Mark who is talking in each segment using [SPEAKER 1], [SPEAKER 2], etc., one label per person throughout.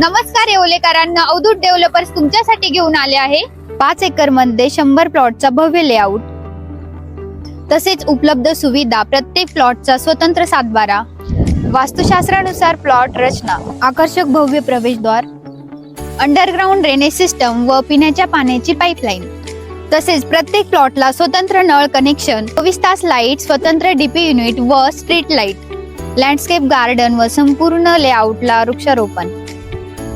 [SPEAKER 1] नमस्कार येवलेकरांना अवधूत डेव्हलपर्स तुमच्यासाठी घेऊन आले आहे. पाच एकरमध्ये शंभर प्लॉटचा भव्य लेआउट. तसेच उपलब्ध सुविधा प्रत्येक प्लॉटचा स्वतंत्र सातबारा. वास्तुशास्त्रानुसार प्लॉट रचना आकर्षक भव्य प्रवेशद्वार अंडरग्राउंड ड्रेनेज सिस्टम व पिण्याच्या पाण्याची पाईपलाईन तसेच प्रत्येक प्लॉटला स्वतंत्र नळ कनेक्शन चोवीस तास लाइट स्वतंत्र डीपी युनिट व स्ट्रीट लाइट लँडस्केप गार्डन व संपूर्ण लेआउटला वृक्षारोपण.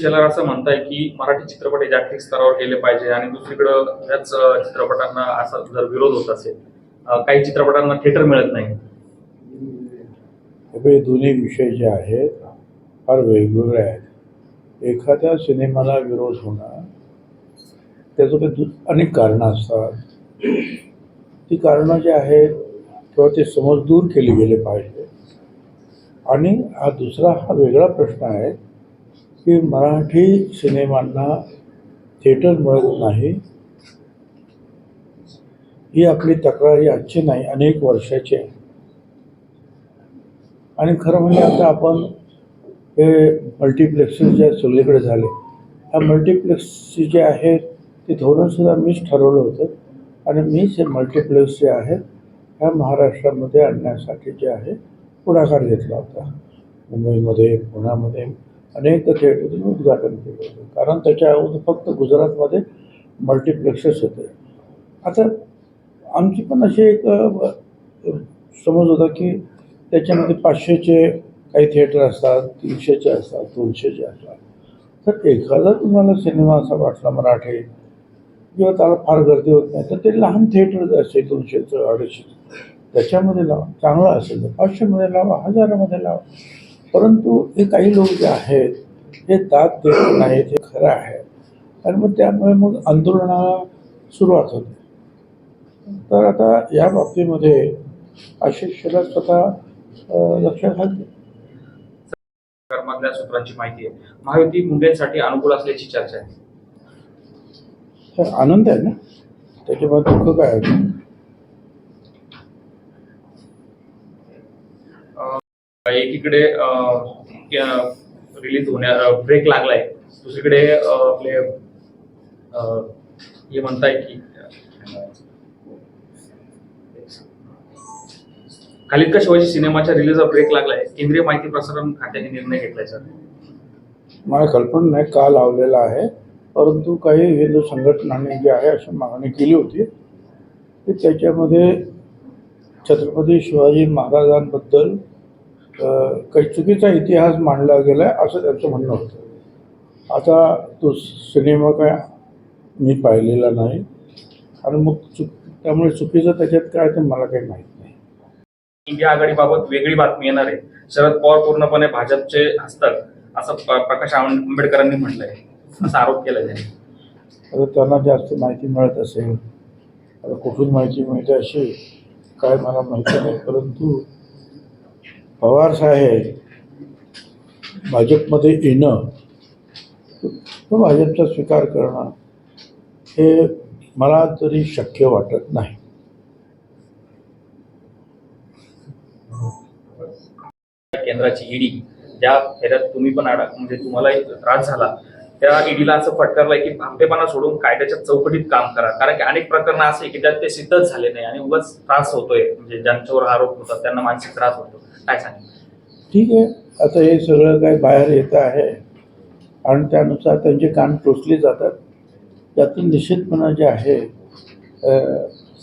[SPEAKER 2] ज्याला असं म्हणताय की मराठी चित्रपट हे जागतिक स्तरावर गेले पाहिजे आणि दुसरीकडं ह्याच चित्रपटांना असा जर विरोध होत असेल काही चित्रपटांना थिएटर मिळत नाही.
[SPEAKER 3] हे दोन्ही विषय जे आहेत फार वेगवेगळे आहेत. एखाद्या सिनेमाला विरोध होणं त्याचं काही दु अनेक कारणं असतात. ती कारणं जी आहेत किंवा ते समज दूर केली गेले पाहिजे. आणि हा दुसरा हा वेगळा प्रश्न आहे की मराठी सिनेमांना थिएटर मिळत नाही. ही आपली तक्रार ही आजची नाही अनेक वर्षाची आहे. आणि खरं म्हणजे आता आपण हे मल्टिप्लेक्सेस जे सगळीकडे झाले ह्या मल्टिप्लेक्स जे आहेत ते धोरणसुद्धा मीच ठरवलं होतं. आणि मीच हे मल्टिप्लेक्स जे आहेत ह्या महाराष्ट्रामध्ये आणण्यासाठी जे आहे पुढाकार घेतला होता. मुंबईमध्ये पुण्यामध्ये अनेक थिएटरचं उद्घाटन केलं होतं. कारण त्याच्या अगोदर फक्त गुजरातमध्ये मल्टिप्लेक्सेस होते. आता आमची पण अशी एक समज होता की त्याच्यामध्ये पाचशेचे काही थिएटर असतात तीनशेचे असतात दोनशेचे असतात. तर एखादा तुम्हाला सिनेमा असा वाटला मराठी किंवा त्याला फार गर्दी होत नाही तर ते लहान थिएटर असेल दोनशेचं अडीचशेचं त्याच्यामध्ये लावा चांगलं असेल तर पाचशेमध्ये लावा हजारामध्ये लावा. परंतु हे काही लोक जे आहेत हे दाद देत नाहीत हे खरं आहे. आणि मग त्यामुळे मग आंदोलनाला सुरुवात होते तर आता या बाबतीमध्ये आशिष स्वतः लक्षात घालते
[SPEAKER 2] मधल्या सूत्रांची माहिती आहे. महायुती मुंडेंसाठी अनुकूल असल्याची चर्चा आहे.
[SPEAKER 3] तर आनंद आहे ना? त्याच्यामध्ये दुःख काय आहे?
[SPEAKER 2] एकीकडे रिलीज होण्या ब्रेक लागलाय. दुसरीकडे आपले हे म्हणताय की खालिद का शिवाजी सिनेमाच्या रिलीजला ब्रेक लागलाय. केंद्रीय माहिती प्रसारण खात्याने निर्णय घेतलाय सर.
[SPEAKER 3] मला कल्पना नाही का लावलेला आहे परंतु काही हिंदू संघटनांनी जे आहे अशी मागणी केली होती की त्याच्यामध्ये छत्रपती शिवाजी महाराजांबद्दल चुकीचा इतिहास मांडला गेला आहे असं त्यांचं म्हणणं होतं. आता तो सिनेमा काय मी पाहिलेला नाही. आणि मग चुक त्यामुळे चुकीचं त्याच्यात काय ते मला काही माहीत नाही.
[SPEAKER 2] इंडिया आघाडीबाबत वेगळी बातमी येणार आहे. शरद पवार पूर्णपणे भाजपचे हस्तक असं प्रकाश आंबेडकरांनी म्हटलंय. असा आरोप केला त्यांनी.
[SPEAKER 3] आता त्यांना जास्त माहिती मिळत असेल आता कुठून माहिती मिळते अशी काय मला माहिती नाही. परंतु पवार साहेब भाजपमध्ये येणं तो भाजपचा स्वीकार करणं हे मला तरी शक्य वाटत नाही.
[SPEAKER 2] केंद्राची ईडी ज्या फेऱ्यात तुम्ही पण अडक म्हणजे तुम्हालाही त्रास झाला त्या ईडीला असं फटकारलंय की भांपेपणा सोडून कायद्याच्या चौकटीत काम करा. कारण की अनेक प्रकरणं असे की त्यात ते सिद्धच झाले नाही आणि उगाच त्रास होतोय. म्हणजे ज्यांच्यावर आरोप होतात त्यांना मानसिक त्रास होतो. काय सांगेल?
[SPEAKER 3] ठीक आहे. आता हे सगळं काय बाहेर येतं आहे. आणि त्यानुसार त्यांचे कान टोचले जातात. त्यातून निश्चितपणा जे आहे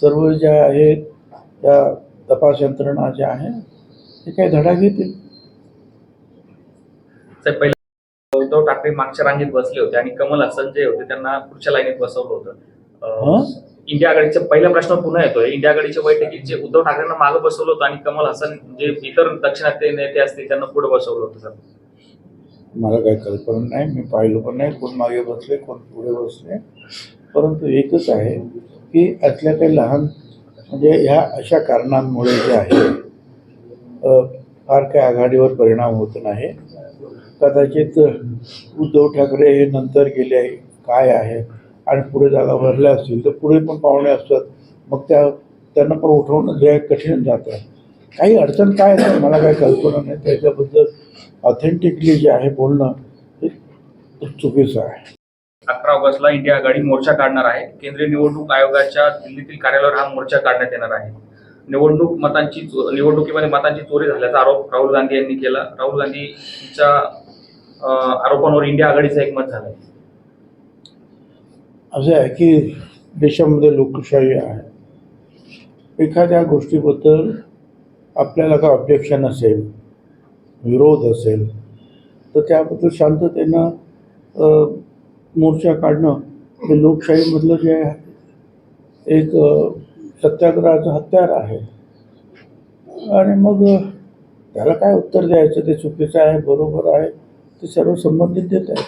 [SPEAKER 3] सर्व ज्या आहेत त्या तपास यंत्रणा ज्या आहे ते काही धडा घेतील.
[SPEAKER 2] ठाकरे मागच्या रांगेत बसले होते आणि कमल हसन जे होते त्यांना पुढच्या लाईनीत बसवलं होतं. इंडिया आघाडीचा पहिला प्रश्न पुन्हा येतोय. इंडिया आघाडीच्या बैठकीत जे उद्धव ठाकरेंना मागे बसवलं होतं आणि कमल हसन जे इतर दक्षिणात्य नेते असतील त्यांना पुढे बसवलं होतं सर.
[SPEAKER 3] मला काही कल्पना नाही. मी पाहिलं पण नाही कोण मागे बसले कोण पुढे बसले. परंतु एकच आहे की यातल्या काही लहान म्हणजे ह्या अशा कारणांमुळे जे आहे फार काही आघाडीवर परिणाम होत नाही. कदाचित उद्धव ठाकरे हे नंतर गेले आहे काय आहे आणि पुढे जागा भरल्या असतील तर पुढे पण पाहुणे असतात. मग त्या त्यांना पण उठवणं जे कठीण जातं. काही अडचण काय आहे? मला काही कल्पना नाही. त्याच्याबद्दल ऑथेंटिकली जे आहे बोलणं हे चुकीचं आहे.
[SPEAKER 2] अकरा ऑगस्टला इंडिया आघाडी मोर्चा काढणार आहे. केंद्रीय निवडणूक आयोगाच्या दिल्लीतील कार्यालयावर हा मोर्चा काढण्यात येणार आहे. निवडणूक मतांची चो- निवडणुकीमध्ये मतांची चोरी झाल्याचा आरोप राहुल गांधी यांनी केला. राहुल गांधीच्या आरोपांवर इंडिया आघाडीचं एकमत झालंय.
[SPEAKER 3] असं आहे की देशामध्ये लोकशाही आहे. एखाद्या गोष्टीबद्दल आपल्याला काय ऑब्जेक्शन असेल विरोध असेल तर त्याबद्दल शांततेनं मोर्चा काढणं हे लोकशाहीमधलं जे एक सत्याग्रहाचं हत्यार आहे. आणि मग त्याला काय उत्तर द्यायचं ते चुकीचं आहे बरोबर आहे. ते सर्व संबंधित देत आहेत.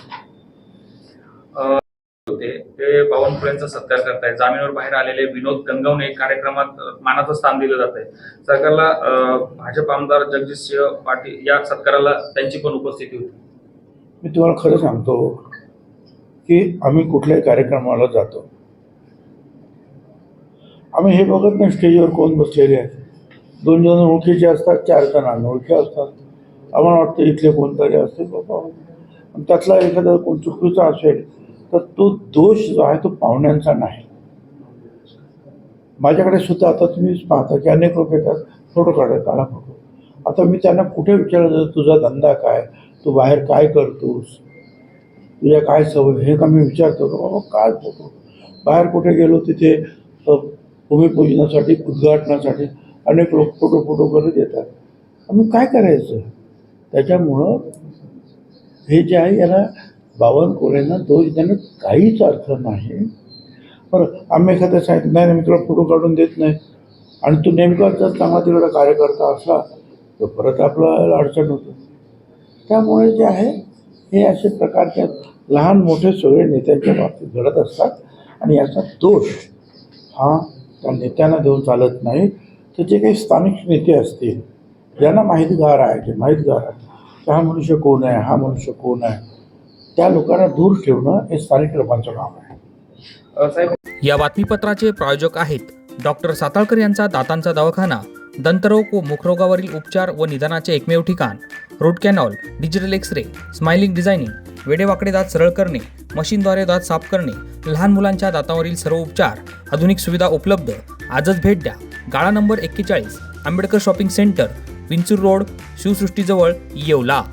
[SPEAKER 2] होते. ते बावनकुळेंचा सत्कार करतायत. जामीनवर बाहेर आलेले विनोद गंगवणे कार्यक्रमात मानाचं स्थान दिलं जात आहे सरकारला भाजप आमदार जगदीशसिंह पाटील या सत्काराला त्यांची पण उपस्थिती होती.
[SPEAKER 3] मी तुम्हाला खरं सांगतो की आम्ही कुठल्याही कार्यक्रमाला जातो. आम्ही हे बघत नाही स्टेजवर कोण बसलेले आहेत. दोन जण ओळखीचे असतात चार जण अनोळखी असतात. आम्हाला वाटतं इथले कोणतरी असते बाबा. आणि त्यातला एखादा कोण चुकीचा असेल तर तो दोष जो आहे तो पाहुण्यांचा नाही. माझ्याकडे सुद्धा आता तुम्ही पाहता की अनेक लोक येतात फोटो काढत काढा फोटो. आता मी त्यांना कुठे विचारलं तुझा धंदा काय? तू बाहेर काय करतोस? तुझ्या काय सवय? हे का मी विचारतो? बाबा काय फोटो? बाहेर कुठे गेलो तिथे भूमिपूजनासाठी उद्घाटनासाठी अनेक लोक फोटो फोटो करत येतात. आम्ही काय करायचं? त्याच्यामुळं हे जे आहे याला बावनकुळेंना दोष देणं काहीच अर्थ नाही. बरं आम्ही एखाद्या सांगितलं नाही नाही, मी तुला फोटो काढून देत नाही. आणि तू नेमका जर चांगला तिकडं कार्यकर्ता असला तर परत आपलं अडचण होतं. त्यामुळे जे आहे हे असे प्रकारचे लहान मोठे सगळे नेत्यांच्या बाबतीत घडत असतात. आणि याचा दोष हा त्या नेत्यांना देऊन चालत नाही. तर जे काही स्थानिक नेते असतील ज्यांना माहितगार आहे जे माहितगार आहे. की हा मनुष्य कोण आहे? हा मनुष्य कोण आहे? त्या लोकांना दूर ठेवणं हे स्थानिक लोकांचं काम आहे.
[SPEAKER 4] या बातमीपत्राचे प्रायोजक आहेत डॉक्टर साताळकर यांचा दातांचा दवाखाना दंतरोग व मुखरोगावरील उपचार व निदानाचे एकमेव ठिकाण root canal digital X ray smiling designing वेडेवाकडे दात सरळ करणे मशीनद्वारे दात साफ करणे लहान मुलांच्या दातावरील सर्व उपचार आधुनिक सुविधा उपलब्ध आजच भेट द्या. गाळा नंबर एक्केचाळीस Ambedkar shopping centre Vinchur road शिवसृष्टीजवळ Yeola.